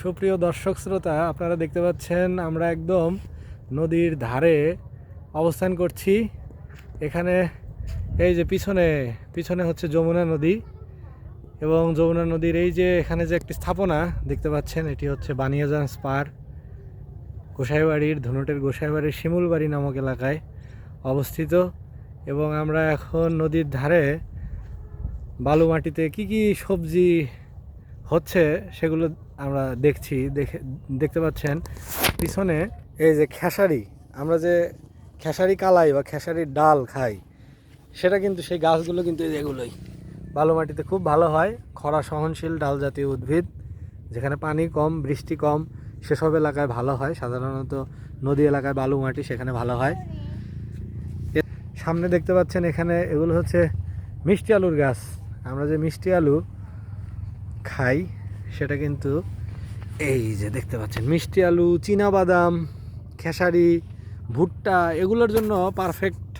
সুপ্রিয় দর্শক শ্রোতা, আপনারা দেখতে পাচ্ছেন আমরা একদম নদীর ধারে অবস্থান করছি। এখানে এই যে পিছনে পিছনে হচ্ছে যমুনা নদী এবং যমুনা নদীর এই যে এখানে যে একটি স্থাপনা দেখতে পাচ্ছেন, এটি হচ্ছে বানিয়াজান স্পার গোসাইবাড়ির, ধনুটের গোসাইবাড়ির শিমুলবাড়ি নামক এলাকায় অবস্থিত এবং আমরা এখন নদীর ধারে বালু মাটিতে কি কি সবজি হচ্ছে সেগুলো আমরা দেখছি, দেখে, দেখতে পাচ্ছেন, পিছনে এই যে খেসারি, আমরা যে খেসারি কালাই বা খেসারির ডাল খাই, সেটা কিন্তু সেই গাছগুলো কিন্তু এগুলোই। বালু মাটিতে খুব ভালো হয়, খরা সহনশীল, ডাল জাতীয় উদ্ভিদ, যেখানে পানি কম, বৃষ্টি কম, সেসব এলাকায় ভালো হয়, সাধারণত নদী এলাকায় বালু মাটি সেখানে ভালো হয়। সামনে দেখতে পাচ্ছেন এখানে এগুলো হচ্ছে মিষ্টি আলুর গাছ। আমরা যে মিষ্টি আলু খাই সেটা কিন্তু এই যে দেখতে পাচ্ছেন, মিষ্টি আলু বাদাম খেসারি, ভুট্টা, এগুলোর জন্য পারফেক্ট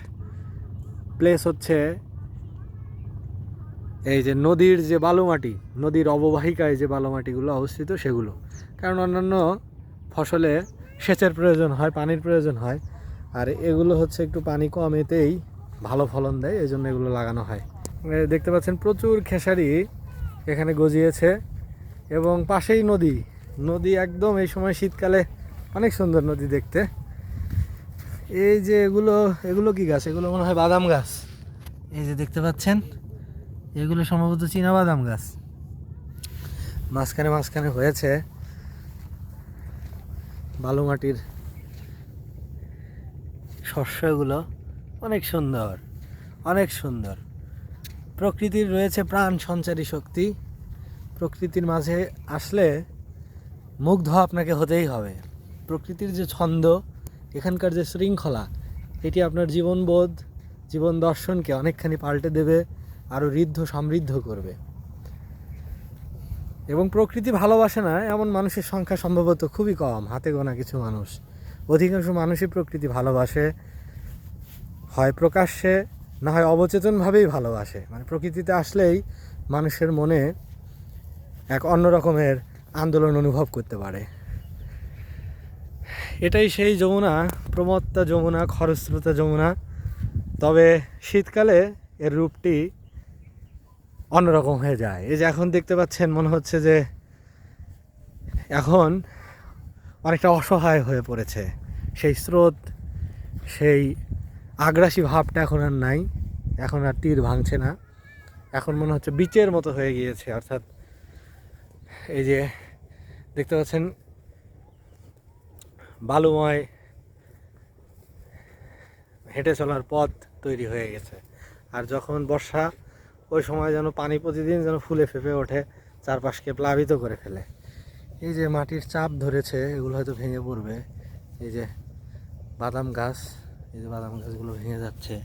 প্লেস হচ্ছে এই যে নদীর যে বালুমাটি, নদীর অববাহিকায় যে বালুমাটিগুলো অবস্থিত সেগুলো। কারণ অন্যান্য ফসলে সেচের প্রয়োজন হয়, পানির প্রয়োজন হয়, আর এগুলো হচ্ছে একটু পানি কম এতেই ভালো ফলন দেয় এই জন্য এগুলো লাগানো হয়। দেখতে পাচ্ছেন প্রচুর খেসারি এখানে গজিয়েছে। এবং পাশেই নদী। নদী একদম এই সময় শীতকালে অনেক সুন্দর নদী দেখতে। এই যে এগুলো এগুলো কি গাছ? এগুলো মনে হয় বাদাম গাছ। এই যে দেখতে পাচ্ছেন, এগুলো সম্ভবত চীনা বাদাম গাছ। মাঝখানে মাঝখানে হয়েছে বালু মাটির শস্যগুলো অনেক সুন্দর অনেক সুন্দর। প্রকৃতির রয়েছে প্রাণ সঞ্চারী শক্তি। প্রকৃতির মাঝে আসলে মুগ্ধ আপনাকে হতেই হবে। প্রকৃতির যে ছন্দ, এখানকার যে শৃঙ্খলা, এটি আপনার জীবনবোধ, জীবন দর্শনকে অনেকখানি পাল্টে দেবে আরও ঋদ্ধ সমৃদ্ধ করবে। এবং প্রকৃতি ভালোবাসে না, এমন মানুষের সংখ্যা সম্ভবত খুবই কম, হাতে গোনা কিছু মানুষ। অধিকাংশ মানুষই প্রকৃতি ভালোবাসে, হয় প্রকাশ্যে, না হয় অবচেতনভাবেই ভালোবাসে। মানে প্রকৃতিতে আসলেই মানুষের মনে এক অন্য রকমের আন্দোলন অনুভব করতে পারে। এটাই সেই যমুনা, প্রমত্তা যমুনা, খরস্রোতা যমুনা। তবে শীতকালে এর রূপটি অন্যরকম হয়ে যায়। এই যে এখন দেখতে পাচ্ছেন, মনে হচ্ছে যে এখন অনেকটা অসহায় হয়ে পড়েছে। সেই স্রোত, সেই আগ্রাসী ভাবটা এখন আর নাই। এখন আর তীর ভাঙছে না। এখন মনে হচ্ছে বিচের মতো হয়ে গিয়েছে, অর্থাৎ এই যে দেখতে পাচ্ছেন, বালুময় হেঁটে চলার পথ তৈরি হয়ে গেছে। আর যখন বর্ষা, ওই সময় যেন পানি প্রতিদিন যেন ফুলে ফেপে ওঠে, চারপাশকে প্লাবিত করে ফেলে। এই যে মাটির চাপ ধরেছে, এগুলো হয়তো ভেঙে পড়বে। এই যে বাদাম গাছ, এই যে বাদাম গাছগুলো ভেঙে যাচ্ছে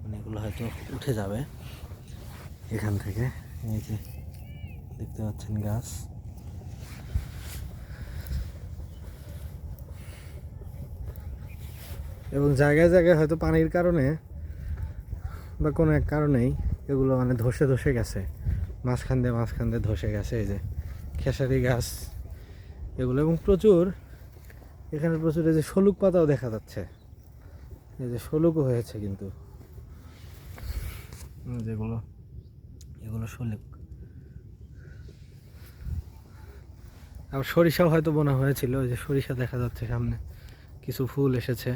মানে এগুলো হয়তো উঠে যাবে এখান থেকে। এই যে দেখতে পাচ্ছেন গাছ। এবং জায়গায় জায়গায় হয়তো পানির কারণে বা কোনো এক কারণেই এগুলো মানে ধসে ধসে গেছে। মাঝখান দিয়ে মাঝখান দিয়ে ধসে গেছে এই যে খেসারি গাছ এগুলো। এবং প্রচুর এখানে প্রচুর এই যে শলুক পাতাও দেখা যাচ্ছে। এই যে শলুকও হয়েছে কিন্তু। যেগুলো এগুলো শলুক আবার সরিষাও হয়তো বোনা হয়েছিল ওই যে সরিষা দেখা যাচ্ছে সামনে। কিছু ফুল এসেছে।